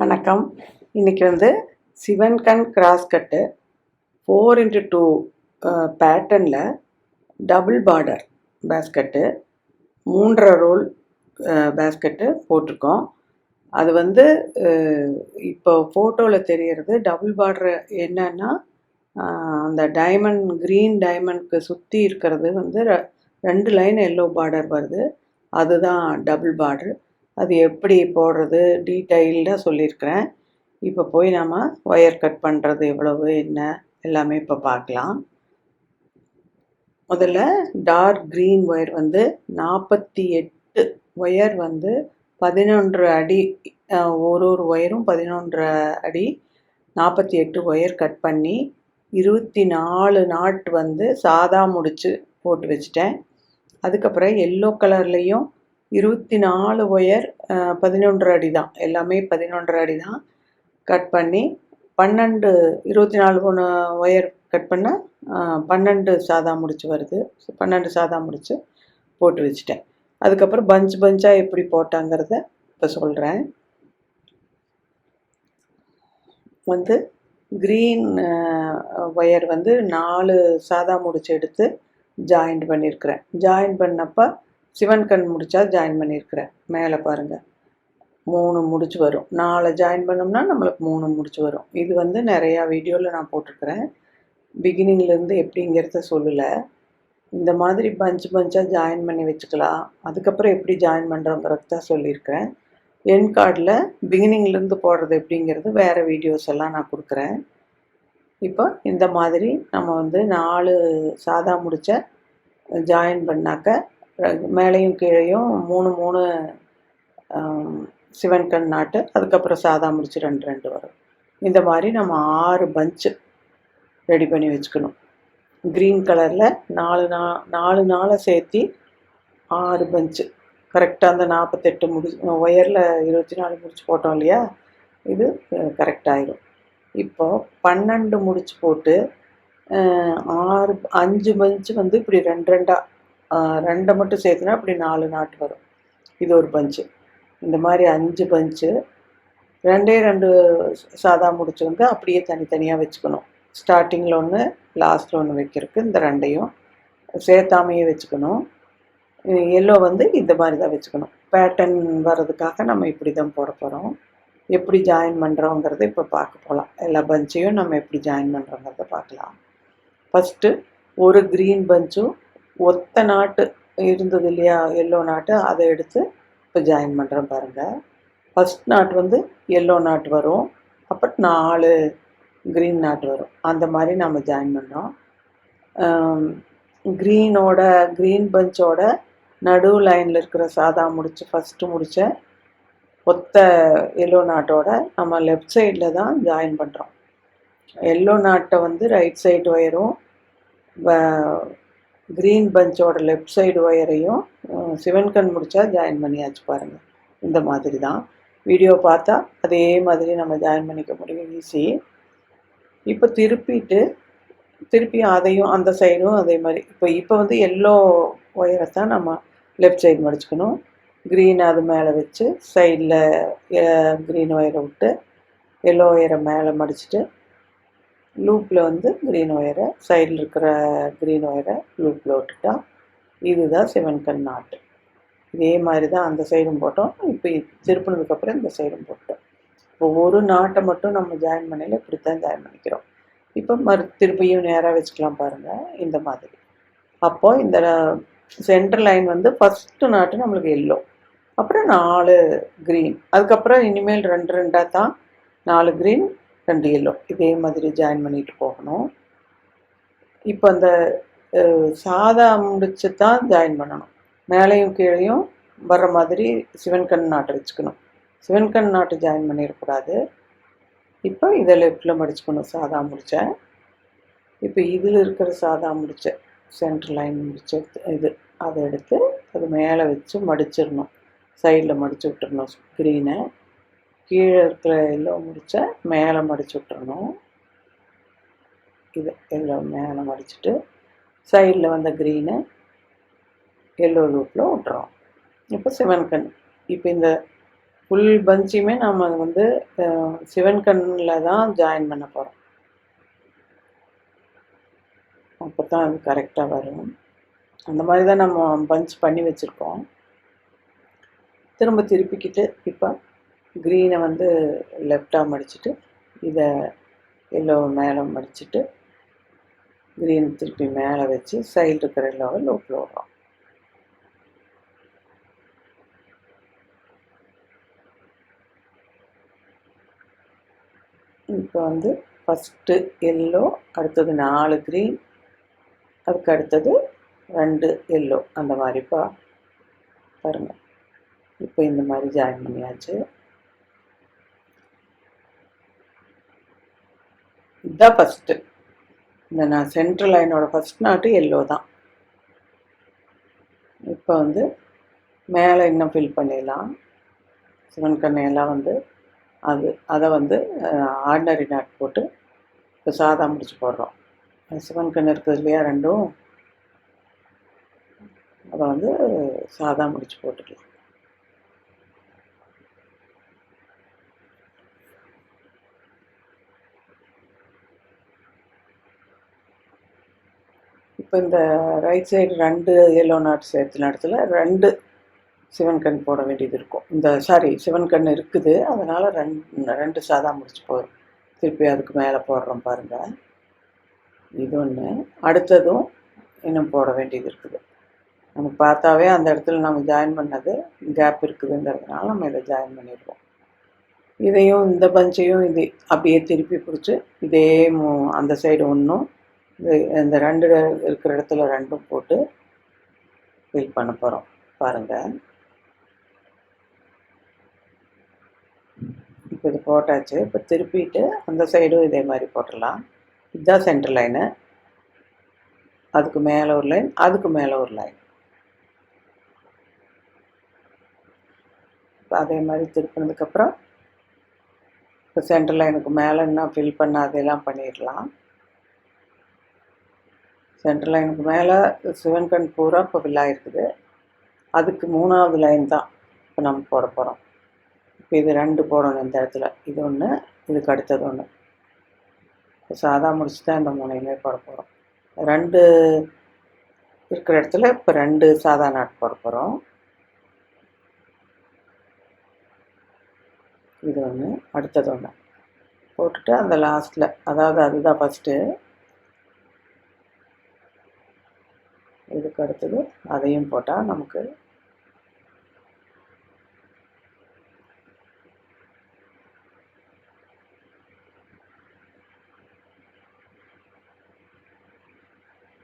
வணக்கம். இன்றைக்கி வந்து சிவன் கண் cross cut four into two பேட்டர்னில் டபுள் பார்டர் பேஸ்கட்டு மூன்றரை ரோல் பேஸ்கட்டு போட்டிருக்கோம். அது வந்து இப்போ ஃபோட்டோவில் தெரியறது டபுள் பார்டர் என்னன்னா அந்த டைமண்ட் க்ரீன் டைமண்ட்க்கு சுற்றி இருக்கிறது வந்து ரெண்டு லைன் எல்லோ பார்டர் வருது. அதுதான் டபுள் பார்டர் அது எப்படி போடுறது டீட்டெயில்டாக சொல்லியிருக்கிறேன். இப்போ போய் நம்ம ஒயர் கட் பண்ணுறது எவ்வளவு என்ன எல்லாமே இப்போ பார்க்கலாம். முதல்ல டார்க் க்ரீன் ஒயர் வந்து நாற்பத்தி எட்டு ஒயர் வந்து பதினொன்று அடி ஒரு ஒரு ஒயரும் பதினொன்று அடி நாற்பத்தி எட்டு ஒயர் கட் பண்ணி இருபத்தி நாலு நாட் வந்து சாதா முடிச்சு போட்டு வச்சுட்டேன். அதுக்கப்புறம் எல்லோ கலர்லேயும் இருபத்தி நாலு ஒயர் பதினொன்று அடி தான் எல்லாமே பதினொன்று அடி தான் கட் பண்ணி பன்னெண்டு இருபத்தி நாலு ஒன்று ஒயர் கட் பண்ண பன்னெண்டு சாதா முடிச்சு வருது. பன்னெண்டு சாதா முடிச்சு போட்டு வச்சுட்டேன். அதுக்கப்புறம் பஞ்ச் பஞ்சாக எப்படி போட்டாங்கிறத இப்போ சொல்கிறேன் வந்து க்ரீன் ஒயர் வந்து நாலு சாதா முடிச்சு எடுத்து ஜாயிண்ட் பண்ணியிருக்கிறேன் ஜாயின் பண்ணப்போ சிவன் கண் முடிச்சா ஜாயின் பண்ணியிருக்கிறேன் மேலே பாருங்கள் மூணு முடிச்சு வரும். நாலு ஜாயின் பண்ணோம்னா நம்மளுக்கு மூணு முடிச்சு வரும். இது வந்து நிறையா வீடியோவில் நான் போட்டிருக்கிறேன். பிகினிங்லேருந்து எப்படிங்கிறத சொல்லலை. இந்த மாதிரி பஞ்ச் பஞ்சாக ஜாயின் பண்ணி வச்சுக்கலாம். அதுக்கப்புறம் எப்படி ஜாயின் பண்ணுறோங்கிறது தான் சொல்லியிருக்கிறேன் என் கார்டில் பிகினிங்லேருந்து போடுறது எப்படிங்கிறது வேறு வீடியோஸ் எல்லாம் நான் கொடுக்குறேன். இப்போ இந்த மாதிரி நம்ம வந்து நாலு சாதா முடிச்ச ஜாயின் பண்ணாக்க மேலேயும் கீழேயும் மூணு மூணு சிவன் கண் நாட்டு அதுக்கப்புறம் சாதா முடிச்சு ரெண்டு ரெண்டு வரும். இந்த மாதிரி நம்ம ஆறு பஞ்சு ரெடி பண்ணி வச்சுக்கணும். க்ரீன் கலரில் நாலு நா நாலு நாளை சேர்த்தி ஆறு பஞ்சு கரெக்டாக அந்த நாற்பத்தெட்டு முடி ஒயரில் இருபத்தி நாலு முடிச்சு போட்டோம் இல்லையா? இது கரெக்டாயிரும் இப்போ பன்னெண்டு முடிச்சு போட்டு ஆறு அஞ்சு பஞ்சு வந்து இப்படி ரெண்டு ரெண்டாக ரெண்டை மட்டும் சேர்த்துனா அப்படி நாலு நாட்டு வரும். இது ஒரு பஞ்சு இந்த மாதிரி அஞ்சு பஞ்சு ரெண்டே ரெண்டு சாதா முடிச்சு வந்து அப்படியே தனித்தனியாக வச்சுக்கணும். ஸ்டார்டிங்கில் ஒன்று லாஸ்ட்டில் ஒன்று வைக்கிறதுக்கு இந்த ரெண்டையும் சேர்த்தாமையே வச்சுக்கணும். எல்லோ வந்து இந்த மாதிரி தான் வச்சுக்கணும். பேட்டர்ன் வர்றதுக்காக நம்ம இப்படி தான் போட போகிறோம் எப்படி ஜாயின் பண்ணுறோங்கிறத இப்போ பார்க்க போகலாம் எல்லா பஞ்சையும் நம்ம எப்படி ஜாயின் பண்ணுறோங்கிறத பார்க்கலாம். ஃபஸ்ட்டு ஒரு க்ரீன் பஞ்சும் ஒத்த நாட்டு இருந்தது இல்லையா? எல்லோ நாட்டு. அதை எடுத்து இப்போ ஜாயின் பண்ணுறோம் பாருங்கள் ஃபஸ்ட் நாட் வந்து எல்லோ நாட் வரும். அப்புறம் நாலு க்ரீன் நாட் வரும். அந்த மாதிரி நம்ம ஜாயின் பண்ணோம். க்ரீனோட க்ரீன் பஞ்சோட நடு லைனில் இருக்கிற சாதா முடிச்சு ஃபஸ்ட்டு முடித்த ஒத்த எல்லோ நாட்டோட நம்ம லெஃப்ட் சைடில் தான் ஜாயின் பண்ணுறோம் எல்லோ நாட்டை வந்து ரைட் சைடு ஒயரும் க்ரீன் பஞ்சோட லெஃப்ட் சைடு ஒயரையும் சிவன் கண் முடித்தா ஜாயின் பண்ணியாச்சு பாருங்கள் இந்த மாதிரி தான் வீடியோ பார்த்தா அதே மாதிரி நம்ம ஜாயின் பண்ணிக்க முடியும் ஈஸி இப்போ திருப்பிட்டு திருப்பி அதையும் அந்த சைடும் அதே மாதிரி. இப்போ இப்போ வந்து எல்லோ ஒயரை தான் நம்ம லெஃப்ட் சைடு மடிச்சுக்கணும். க்ரீன் அது மேலே வச்சு சைடில் க்ரீன் ஒயரை விட்டு எல்லோ ஒயரை மேலே மடிச்சுட்டு லூப்பில் வந்து க்ரீன் ஒயரை சைடில் இருக்கிற க்ரீன் ஒயரை லூப்பில் விட்டுட்டா இதுதான் சிவன் கண் நாட்டு இதே மாதிரி தான் அந்த சைடும் போட்டோம். இப்போ திருப்பினதுக்கப்புறம் இந்த சைடும் போட்டோம். இப்போ ஒரு நாட்டை மட்டும் நம்ம ஜாயின் பண்ணல இப்படி தான் ஜாயின் பண்ணிக்கிறோம். இப்போ மறு திருப்பியும் நேராக வச்சுக்கலாம் பாருங்கள் இந்த மாதிரி. அப்போது இந்த சென்டர் லைன் வந்து ஃபஸ்ட்டு நாட்டு நம்மளுக்கு எல்லோ அப்புறம் நாலு க்ரீன் அதுக்கப்புறம் இனிமேல் ரெண்டு ரெண்டாக தான் நாலு க்ரீன் ரெண்டு எல்லோ இதே மாதிரி ஜாயின் பண்ணிட்டு போகணும். இப்போ அந்த சாதா முடிச்சு தான் ஜாயின் பண்ணணும். மேலேயும் கீழேயும் வர்ற மாதிரி சிவன் கண் நாட்டு வச்சுக்கணும். சிவன் கண் நாட்டு ஜாயின் பண்ணிடக்கூடாது. இப்போ இதை லெஃப்டில் மடிச்சுக்கணும் சாதா முடிச்ச. இப்போ இதில் இருக்கிற சாதா முடிச்ச சென்டர் லைன் முடிச்ச இது அதை எடுத்து அது மேலே வச்சு மடிச்சிடணும். சைடில் மடிச்சு விட்டுறணும் க்ரீனை கீழே இருக்கிற எல்லோ முடிச்ச மேலே மடிச்சு விட்டுறணும். இது எல்லோ மேலே மடிச்சுட்டு சைடில் வந்த க்ரீனு எல்லோ லூப்பில் விட்டுறோம் இப்போ சிவன் கண். இப்போ இந்த ஃபுல் பஞ்சுமே நம்ம வந்து சிவன் கண்ணில் தான் ஜாயின் பண்ண போகிறோம் அப்போ தான் அது கரெக்டாக வரும். அந்த மாதிரி தான் நம்ம பஞ்ச் பண்ணி வச்சுருக்கோம். திரும்ப திருப்பிக்கிட்டு இப்போ க்ரீனை வந்து லெஃப்டாக மடிச்சுட்டு இதை எல்லோ மேலே மடிச்சுட்டு க்ரீன் திருப்பி மேலே வச்சு சைடு இருக்கிற எல்லோவை லோப்பில் விடுறோம். இப்போ வந்து ஃபஸ்ட்டு எல்லோ அடுத்தது நாலு க்ரீன் அதுக்கு அடுத்தது ரெண்டு எல்லோ அந்த மாதிரிப்பா பாருங்கள் இப்போ இந்த மாதிரி ஜாயின் பண்ணியாச்சு. இதுதான் ஃபஸ்ட்டு இந்த நான் சென்ட்ரல் லைனோட ஃபஸ்ட் நாட்டு எல்லோ தான். இப்போ வந்து மேலே இன்னும் ஃபில் பண்ணிடலாம். சிவன் கண்ணையெல்லாம் வந்து அது அதை வந்து ஆர்டினரி நாட் போட்டு இப்போ சாதா முடிச்சு போடுறோம். சிவன் கண் இருக்குது இல்லையா ரெண்டும்? அதை வந்து சாதா முடிச்சு போட்டுக்கலாம். இப்போ இந்த ரைட் சைடு ரெண்டு எல்லோ நாட் சேர்த்துன இடத்துல ரெண்டு சிவன் கண் போட வேண்டியது இருக்கும். இந்த சாரி சிவன் கண் இருக்குது. அதனால் ரெண்டு ரெண்டு சாதா முடிச்சு போகிறோம் திருப்பி அதுக்கு மேலே போடுறோம் பாருங்கள் இது ஒன்று அடுத்ததும் இன்னும் போட வேண்டியது இருக்குது. நமக்கு பார்த்தாவே அந்த இடத்துல நம்ம ஜாயின் பண்ணது கேப் இருக்குதுங்கிறதுனால நம்ம இதை ஜாயின் பண்ணிடுவோம். இதையும் இந்த பஞ்சையும் இது அப்படியே திருப்பி பிடிச்சி இதே மூ அந்த சைடு ஒன்றும் இந்த இந்த ரெண்டு இருக்கிற இடத்துல ரெண்டும் போட்டு ஃபில் பண்ண போகிறோம் பாருங்கள் இப்போ இது போட்டாச்சு. இப்போ திருப்பிட்டு அந்த சைடும் இதே மாதிரி போட்டுடலாம். இதுதான் சென்டர் லைனு அதுக்கு மேலே ஒரு லைன் அதுக்கு மேலே ஒரு லைன் இப்போ அதே மாதிரி திருப்பினதுக்கப்புறம் இப்போ சென்டர் லைனுக்கு மேலே இன்னும் ஃபில் பண்ண அதெல்லாம் பண்ணிடலாம். சென்டர் லைனுக்கு மேலே சிவன் கண் பூரா இப்போ வில்லாக இருக்குது. அதுக்கு மூணாவது லைன் தான் இப்போ நம்ம போட போகிறோம் இப்போ இது ரெண்டு போடணும் இந்த இடத்துல. இது ஒன்று இதுக்கு அடுத்தது ஒன்று சாதா முடிச்சு தான் இந்த மூணையுமே போட போகிறோம் ரெண்டு இருக்கிற இடத்துல இப்போ ரெண்டு சாதா நாட் போட போகிறோம் இது ஒன்று அடுத்தது ஒன்று போட்டுட்டு அந்த லாஸ்ட்டில் அதாவது அதுதான் ஃபஸ்ட்டு இதுக்கு அடுத்தது அதையும் போட்டால் நமக்கு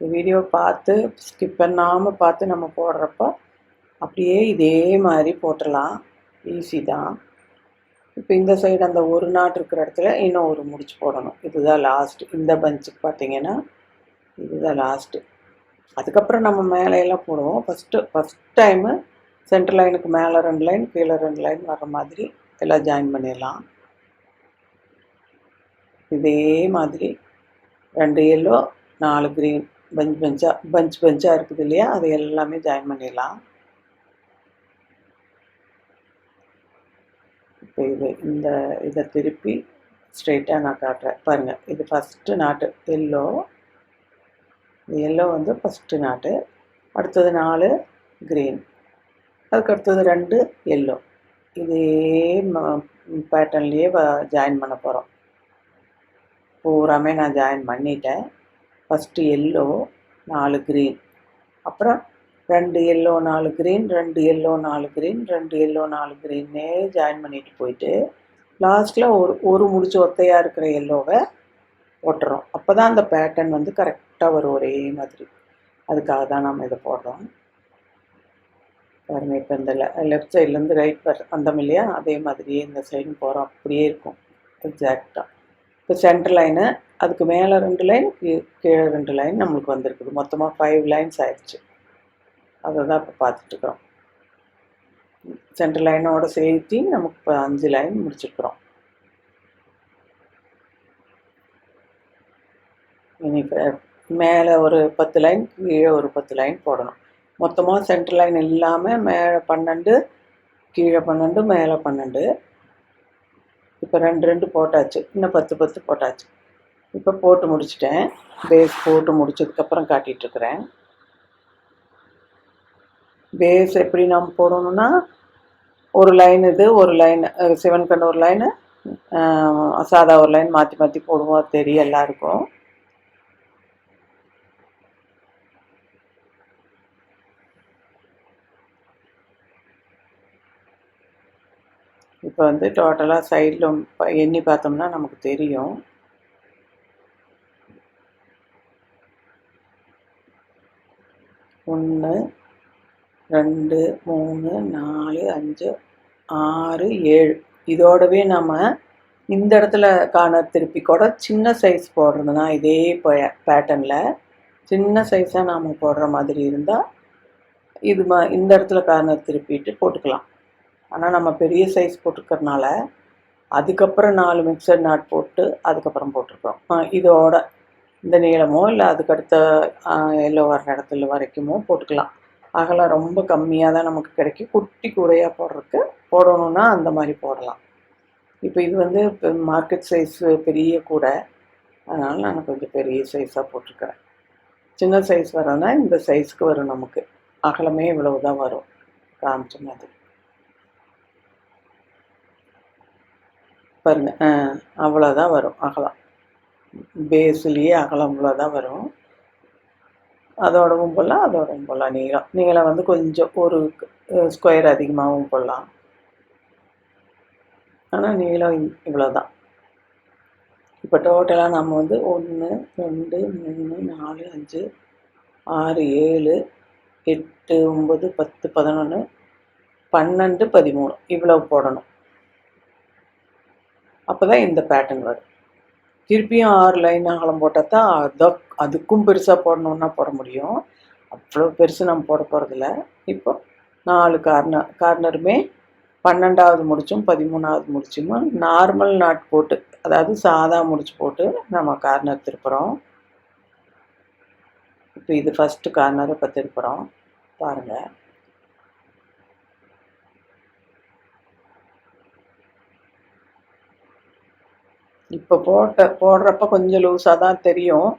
வீடியோ பார்த்து ஸ்கிப் பண்ணாமல் பார்த்து நம்ம போடுறப்ப அப்படியே இதே மாதிரி போட்டுடலாம். ஈஸி தான். இப்போ இந்த சைடு அந்த ஒரு நாட் இருக்கிற இடத்துல இன்னும் ஒரு முடிச்சு போடணும். இதுதான் லாஸ்ட்டு இந்த பஞ்சுக்கு பார்த்தீங்கன்னா இதுதான் லாஸ்ட்டு அதுக்கப்புறம் நம்ம மேலையெல்லாம் போடுவோம். ஃபஸ்ட்டு ஃபஸ்ட் டைமு சென்ட்ரல் லைனுக்கு மேலே ரெண்டு லைன் கீழே ரெண்டு லைன் வர மாதிரி எல்லாம் ஜாயின் பண்ணிடலாம். இதே மாதிரி ரெண்டு எல்லோ நாலு க்ரீன் பஞ்ச் பஞ்சாக பஞ்ச் பஞ்சாக இருக்குது இல்லையா? அது எல்லாமே ஜாயின் பண்ணிடலாம். இப்போ இது இந்த இதை திருப்பி ஸ்ட்ரெயிட்டாக நான் காட்டுறேன். பாருங்கள் இது ஃபஸ்ட்டு நாட்டு எல்லோ எல்லோ வந்து ஃபஸ்ட்டு நாட்டு அடுத்தது நாலு க்ரீன் அதுக்கு அடுத்தது ரெண்டு எல்லோ இதே பேட்டர்ன்லேயே ஜாயின் பண்ண போகிறோம் பூராமே நான் ஜாயின் பண்ணிட்டேன். ஃபஸ்ட்டு எல்லோ நாலு க்ரீன் அப்புறம் ரெண்டு எல்லோ நாலு க்ரீன் ரெண்டு எல்லோ நாலு க்ரீன் ரெண்டு எல்லோ நாலு க்ரீன்னே ஜாயின் பண்ணிட்டு போயிட்டு லாஸ்ட்டில் ஒரு ஒரு முடிச்சு ஒத்தையாக இருக்கிற எல்லோவை போட்டுறோம் அப்போ தான் அந்த பேட்டர்ன் வந்து கரெக்ட் கரெக்டாக வரும் ஒரே மாதிரி. அதுக்காக தான் நம்ம இதை போடுறோம். பாருங்கள் இப்போ இந்த லெஃப்ட் சைட்லேருந்து ரைட் வர வந்தோம் இல்லையா? அதே மாதிரியே இந்த சைடும் போகிறோம் அப்படியே இருக்கும். எக்ஸாக்டாக இப்போ சென்டர் லைனு அதுக்கு மேலே ரெண்டு லைன் கீழே ரெண்டு லைன் நம்மளுக்கு வந்திருக்குது. மொத்தமாக ஃபைவ் லைன்ஸ் ஆயிடுச்சு. அதை தான் இப்போ பார்த்துட்ருக்குறோம் சென்டர் லைனோட சேர்த்தி நமக்கு இப்போ அஞ்சு லைன் முடிச்சிருக்கிறோம். இனி மேலே ஒரு பத்து லைன் கீழே ஒரு பத்து லைன் போடணும். மொத்தமாக சென்டர் லைன் இல்லாமல் மேலே பன்னெண்டு கீழே பன்னெண்டு மேலே பன்னெண்டு. இப்போ ரெண்டு ரெண்டு போட்டாச்சு. இன்னும் பத்து பத்து போட்டாச்சு. இப்போ போட்டு முடிச்சிட்டேன். பேஸ் போட்டு முடிச்சதுக்கப்புறம் காட்டிகிட்ருக்குறேன் பேஸ் எப்படி நம்ம போடணும்னா ஒரு லைன் இது ஒரு லைன் சிவன் கண்ணு ஒரு லைனு சாதா ஒரு லைன் மாற்றி மாற்றி போடுவோம். தெரியும் எல்லாருக்கும். இப்போ வந்து டோட்டலாக சைடில் எண்ணி பார்த்தோம்னா நமக்கு தெரியும். ஒன்று ரெண்டு மூணு நாலு அஞ்சு ஆறு ஏழு. இதோடவே நம்ம இந்த இடத்துல கார்னர் திருப்பி கூட சின்ன சைஸ் போடுறதுனா இதே பேட்டர்னில் சின்ன சைஸாக நாம் போடுற மாதிரி இருந்தால் இது மா இந்த இடத்துல கார்னர் திருப்பிட்டு போட்டுக்கலாம். ஆனால் நம்ம பெரிய சைஸ் போட்டிருக்கறனால அதுக்கப்புறம் நாலு மிக்சர் நாட் போட்டு அதுக்கப்புறம் போட்டிருக்கோம். இதோட இந்த நீளமோ இல்லை அதுக்கடுத்த எல்லோ வர்ற இடத்துல வரைக்குமோ போட்டுக்கலாம். அகலம் ரொம்ப கம்மியாக தான் நமக்கு கிடைக்கும். குட்டி கூடையாக போடுறதுக்கு போடணுன்னா அந்த மாதிரி போடலாம். இப்போ இது வந்து மார்க்கெட் சைஸ் பெரிய கூடை அதனால் நான் கொஞ்சம் பெரிய சைஸாக போட்டிருக்கிறேன். சின்ன சைஸ் வரனா இந்த சைஸ்க்கு வரும் நமக்கு. அகலமே இவ்வளவு தான் வரும். காமிச்ச மாதிரி. பாருங்கள் அவ்வளோ அவ்வளோதான் வரும் அகலம். பேஸ்லேயே அகலம் இவ்வளோதான் வரும். அதோடவும் போடலாம் அதோடவும் போடலாம் நீளம். நீளம் வந்து கொஞ்சம் ஒரு ஸ்கொயர் அதிகமாகவும் போடலாம். ஆனால் நீளம் இவ்வளோ தான் இப்போ டோட்டலாக நம்ம வந்து ஒன்று ரெண்டு மூணு நாலு அஞ்சு ஆறு ஏழு எட்டு ஒம்பது பத்து பதினொன்று பன்னெண்டு பதிமூணு. இவ்வளோ போடணும். அப்போ தான் இந்த பேட்டர்ன் வரும். திருப்பியும் ஆறு லைன் அகலம் போட்டால் தான் அதை அதுக்கும் பெருசாக போடணுன்னா போட முடியும். அவ்வளோ பெருசு நம்ம போட போகிறதில்ல இப்போ நாலு கார்னர் கார்னருமே பன்னெண்டாவது முடிச்சும் பதிமூணாவது முடிச்சும் நார்மல் நாட் போட்டு அதாவது சாதா முடிச்சு போட்டு நம்ம கார்னர் திருப்புறோம். இப்போ இது ஃபஸ்ட்டு கார்னரை இப்போ திருப்புறோம் பாருங்கள் இப்போ போட்ட போடுறப்ப கொஞ்சம் லூஸாக தான் தெரியும்.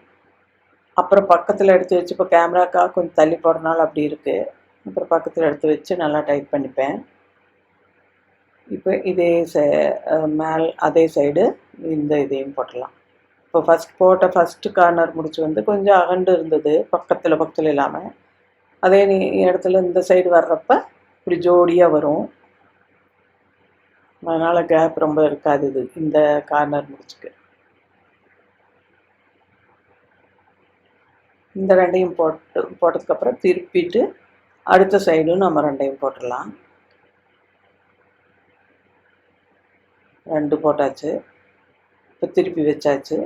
அப்புறம் பக்கத்தில் எடுத்து வச்சு இப்போ கேமராக்காக கொஞ்சம் தள்ளி போடுறனால அப்படி இருக்குது அப்புறம் பக்கத்தில் எடுத்து வச்சு நல்லா டைட் பண்ணிப்பேன். இப்போ இதே சை மேல் அதே சைடு இந்த இதையும் போட்டுடலாம். இப்போ ஃபஸ்ட் போட்ட ஃபஸ்ட்டு கார்னர் முடிச்சு வந்து கொஞ்சம் அகண்டு இருந்தது பக்கத்தில் பக்கத்தில் இல்லாமல் அதே நீ இடத்துல இந்த சைடு வர்றப்ப இப்படி ஜோடியாக வரும். அதனால் கேப் ரொம்ப இருக்காது இது. இந்த கார்னர் முடிச்சுக்கு. இந்த ரெண்டையும் போட்டு போட்டதுக்கப்புறம் திருப்பிட்டு அடுத்த சைடும் நம்ம ரெண்டையும் போட்டுடலாம். ரெண்டு போட்டாச்சு. இப்போ திருப்பி வச்சாச்சு.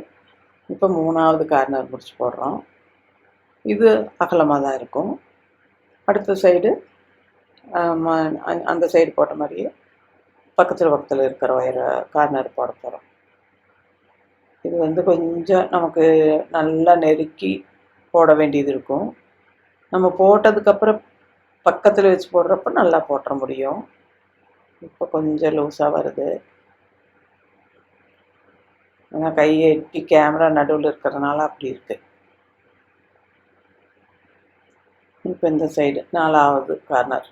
இப்போ மூணாவது கார்னர் முடிச்சு போடுறோம். இது அகலமாக தான் இருக்கும். அடுத்த சைடு அந்த சைடு போட்ட மாதிரியே பக்கத்தில் பக்கத்தில் இருக்கிற ஒயரை கார்னர் போட போகிறோம் இது வந்து கொஞ்சம் நமக்கு நல்லா நெருக்கி போட வேண்டியது இருக்கும். நம்ம போட்டதுக்கப்புறம் பக்கத்தில் வச்சு போடுறப்ப நல்லா போட்டுற முடியும். இப்போ கொஞ்சம் லூஸாக வருது. ஆனால் கையை எட்டி கேமரா நடுவில் இருக்கிறதுனால அப்படி இருக்குது இப்போ இந்த சைடு நாலாவது கார்னர்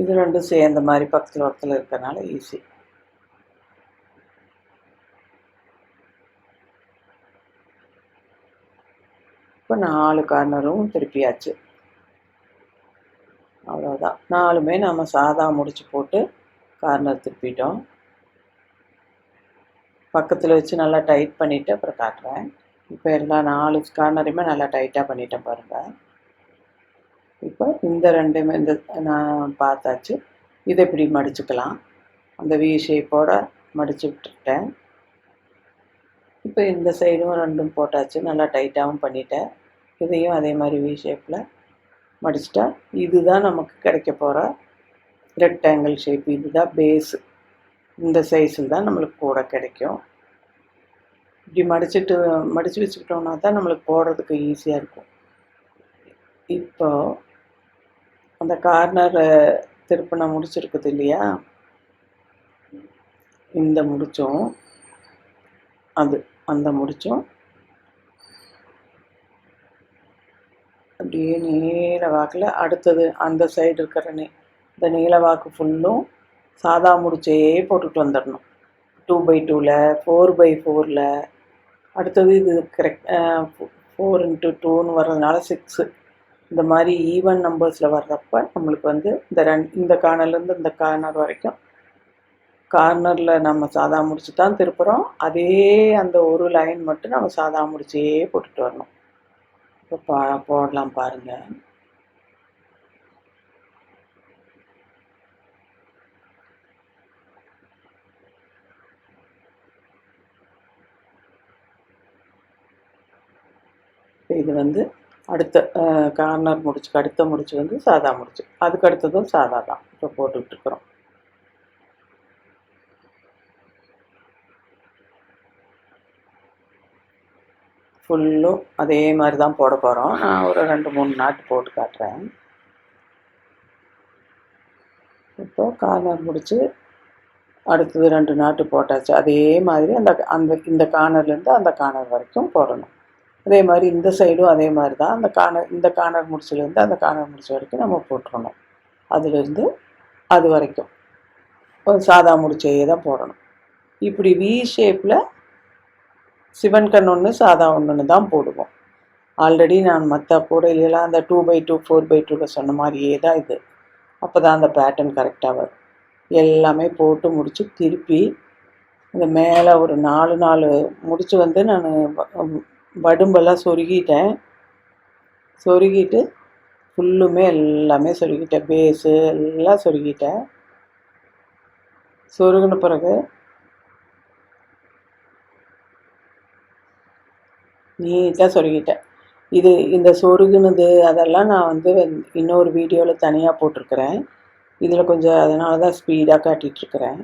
இது ரெண்டும் சேர்ந்த மாதிரி பக்கத்தில் பக்கத்தில் இருக்கிறனால ஈஸி இப்போ நாலு கார்னரும் திருப்பியாச்சு. அவ்வளோதான் நாலுமே நம்ம சாதா முடிச்சு போட்டு கார்னர் திருப்பிட்டோம். பக்கத்தில் வச்சு நல்லா டைட் பண்ணிவிட்டு அப்புறம் காட்டுறேன். இப்போ எல்லா நாலு கார்னரையுமே நல்லா டைட்டாக பண்ணிட்டேன் பாருங்கள் இப்போ இந்த ரெண்டுமே இந்த நான் பார்த்தாச்சு இதை இப்படி மடிச்சுக்கலாம். அந்த வி ஷேப்போட மடிச்சு விட்டுட்டேன் இப்போ இந்த சைடும் ரெண்டும் போட்டாச்சு. நல்லா டைட்டாகவும் பண்ணிட்டேன். இதையும் அதே மாதிரி வி ஷேப்பில் மடிச்சிட்டா இதுதான் நமக்கு கிடைக்க போகிற ரெக்டாங்கிள் ஷேப் இதுதான் பேஸு இந்த சைஸில் தான் நம்மளுக்கு கூட கிடைக்கும். இப்படி மடிச்சிட்டு மடித்து வச்சுக்கிட்டோம்னா தான் நம்மளுக்கு போடுறதுக்கு ஈஸியாக இருக்கும். இப்போ அந்த கார்னரை திருப்பின முடிச்சிருக்குது இல்லையா? இந்த முடிச்சோம் அது அந்த முடிச்சோம். அப்படியே நீல வாக்கில் அடுத்தது அந்த சைடு இருக்கிற நீ இந்த நீல வாக்கு ஃபுல்லும் சாதா முடிச்சே போட்டுட்டு வந்துடணும். டூ பை டூவில் ஃபோர் பை ஃபோரில் அடுத்தது இது கரெக்ட் ஃபோர் இன்ட்டு டூன்னு வர்றதுனால சிக்ஸு இந்த மாதிரி ஈவன் நம்பர்ஸில் வர்றப்ப நம்மளுக்கு வந்து இந்த ரெண் இந்த கார்னர்லேருந்து இந்த கார்னர் வரைக்கும் கார்னரில் நம்ம சாதா முடிச்சு தான் திருப்புறோம். அதே அந்த ஒரு லைன் மட்டும் நம்ம சாதா முடிச்சே போட்டுட்டு வரணும். இப்போ பா போடலாம் பாருங்கள் இது வந்து அடுத்த கார்னர் முடிச்சுக்கு அடுத்த முடிச்சு வந்து சாதா முடிச்சு. அதுக்கு அடுத்ததும் சாதா தான் இப்போ போட்டுட்ருக்குறோம் ஃபுல்லும் அதே மாதிரி தான் போட போகிறோம் நான் ஒரு ரெண்டு மூணு நாட்டு போட்டு காட்டுறேன். இப்போ கார்னர் முடிச்சு அடுத்தது ரெண்டு நாட்டு போட்டாச்சு. அதே மாதிரி அந்த அந்த இந்த கார்னர்லேருந்து அந்த கார்னர் வரைக்கும் போடணும். அதே மாதிரி இந்த சைடும் அதே மாதிரி தான் அந்த கார்னர் இந்த கார்னர் முடிச்சுலேருந்து அந்த கார்னர் முடிச்ச வரைக்கும் நம்ம போட்டுருணும் அதுலேருந்து அது வரைக்கும். ஒரு சாதா முடிச்சையே தான் போடணும். இப்படி வி ஷேப்பில் சிவன் கண் ஒன்று சாதா ஒன்றுன்னு தான் போடுவோம். ஆல்ரெடி நான் மற்ற போடையிலலாம் அந்த two by two four by டூவில் சொன்ன மாதிரியே தான் இது. அப்போ தான் அந்த பேட்டர்ன் கரெக்டாக வரும். எல்லாமே போட்டு முடித்து திருப்பி இந்த மேலே ஒரு நாலு நாலு முடிச்சு வந்து நான் வடும்பெல்லாம் சொருகிட்டேன். சொருகிட்டு ஃபுல்லுமே எல்லாமே சொருகிட்டேன். பேஸு எல்லாம் சொருகிட்டேன். சொருகின பிறகு நீட்டாக சொருகிட்டேன். இது இந்த சொருகுனது அதெல்லாம் நான் வந்து இன்னொரு வீடியோவில் தனியாக போட்டிருக்கிறேன். இதில் கொஞ்சம் அதனால தான் ஸ்பீடாக காட்டிகிட்ருக்கிறேன்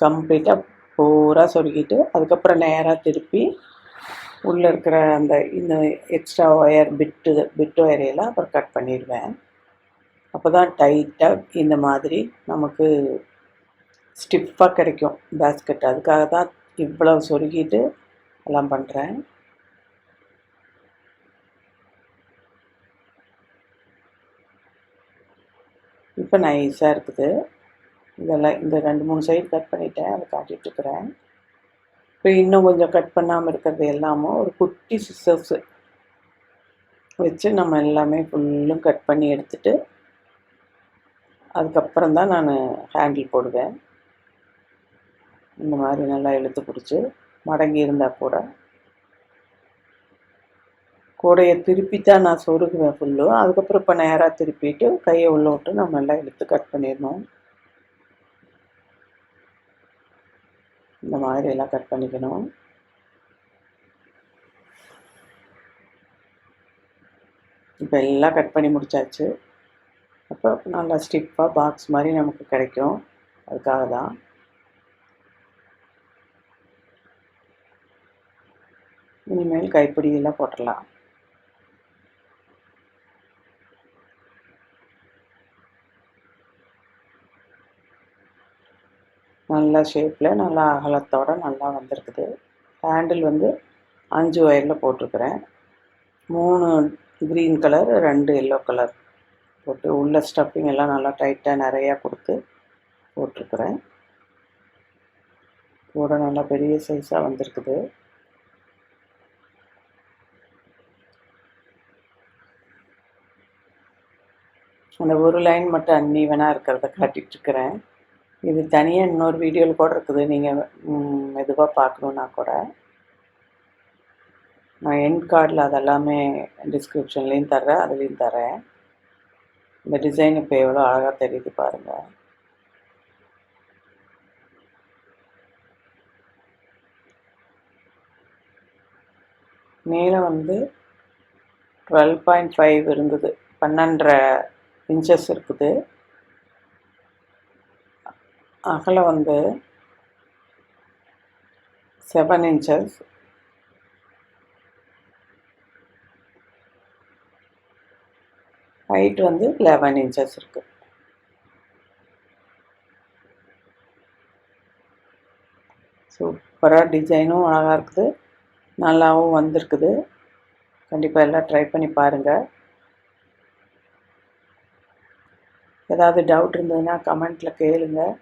கம்ப்ளீட்டாக பூரா சொருகிட்டு அதுக்கப்புறம் நேராக திருப்பி உள்ளே இருக்கிற அந்த இந்த எக்ஸ்ட்ரா ஒயர் பிட்டு பிட் ஒயரையெல்லாம் அப்புறம் கட் பண்ணிடுவேன். அப்போ தான் டைட்டாக இந்த மாதிரி நமக்கு ஸ்டிஃபாக கிடைக்கும் பேஸ்கெட் அதுக்காக தான் இவ்வளோ சொருகிட்டு எல்லாம் பண்ணுறேன் இப்போ நைஸாக இருக்குது. இதெல்லாம் இந்த ரெண்டு மூணு சைடு கட் பண்ணிட்டேன். அதை காட்டிகிட்ருக்குறேன் இப்போ இன்னும் கொஞ்சம் கட் பண்ணாமல் இருக்கிறது எல்லாமும் ஒரு குட்டி சிஸ்டர்ஸு வச்சு நம்ம எல்லாமே ஃபுல்லும் கட் பண்ணி எடுத்துட்டு அதுக்கப்புறம் தான் நான் ஹேண்டில் போடுவேன். இந்த மாதிரி நல்லா இழுத்து பிடிச்சி மடங்கி இருந்தால் கூட. கூடையை திருப்பி தான் நான் சொருகுவேன் ஃபுல்லும் அதுக்கப்புறம் இப்போ நேராக திருப்பிட்டு கையை உள்ள விட்டு நம்ம எல்லாம் இழுத்து கட் பண்ணிடணும். இந்த மாதிரி எல்லாம் கட் பண்ணிக்கணும். இப்போ எல்லாம் கட் பண்ணி முடிச்சாச்சு. அப்போ நல்லா ஸ்டிப்பாக பாக்ஸ் மாதிரி நமக்கு கிடைக்கும். அதுக்காக தான். இனிமேல் கைப்பிடியெல்லாம் போட்டுடலாம். நல்ல ஷேப்பில் நல்லா அகலத்தோடு நல்லா வந்திருக்குது. ஹேண்டில் வந்து அஞ்சு ஒயரில் போட்டிருக்கிறேன். மூணு க்ரீன் கலர் ரெண்டு எல்லோ கலர் போட்டு உள்ள ஸ்டஃப்பிங் எல்லாம் நல்லா டைட்டாக நிறையா கொடுத்து போட்டிருக்கிறேன். கூட நல்லா பெரிய சைஸாக வந்திருக்குது. அந்த ஒரு லைன் மட்டும் அன்னீவனாக இருக்கிறத காட்டிகிட்ருக்கிறேன் இது தனியாக இன்னொரு வீடியோவில் கூட இருக்குது. நீங்கள் மெதுவாக பார்க்கணுன்னா கூட. நான் என் கார்டில் அதெல்லாமே டிஸ்கிரிப்ஷன்லேயும் தர்றேன் அதுலேயும் தரேன் இந்த டிசைன் இப்போ எவ்வளோ அழகாக தெரியுது பாருங்கள் நீளம் வந்து டுவெல் பாயிண்ட் ஃபைவ் இருந்தது. பன்னெண்டரை இன்ச்சஸ் இருக்குது. அகலம் வந்து செவன் இன்ச்சஸ் ஹைட் வந்து லெவன் இன்ச்சஸ் இருக்குது சூப்பராக டிசைனும் அழகாக இருக்குது. நல்லாவும் வந்திருக்குது. கண்டிப்பாக எல்லாம் ட்ரை பண்ணி பாருங்கள் ஏதாவது டவுட் இருந்ததுன்னா கமெண்ட்டில் கேளுங்கள்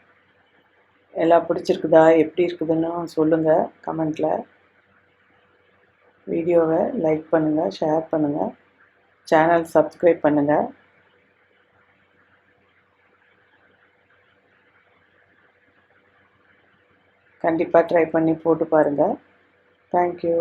எல்லாம் பிடிச்சிருக்குதா? எப்படி இருக்குதுன்னு சொல்லுங்கள் கமெண்ட்டில் வீடியோவை லைக் பண்ணுங்கள் ஷேர் பண்ணுங்கள் சேனல் சப்ஸ்கிரைப் பண்ணுங்கள் கண்டிப்பாக ட்ரை பண்ணி போட்டு பாருங்கள் தேங்க்யூ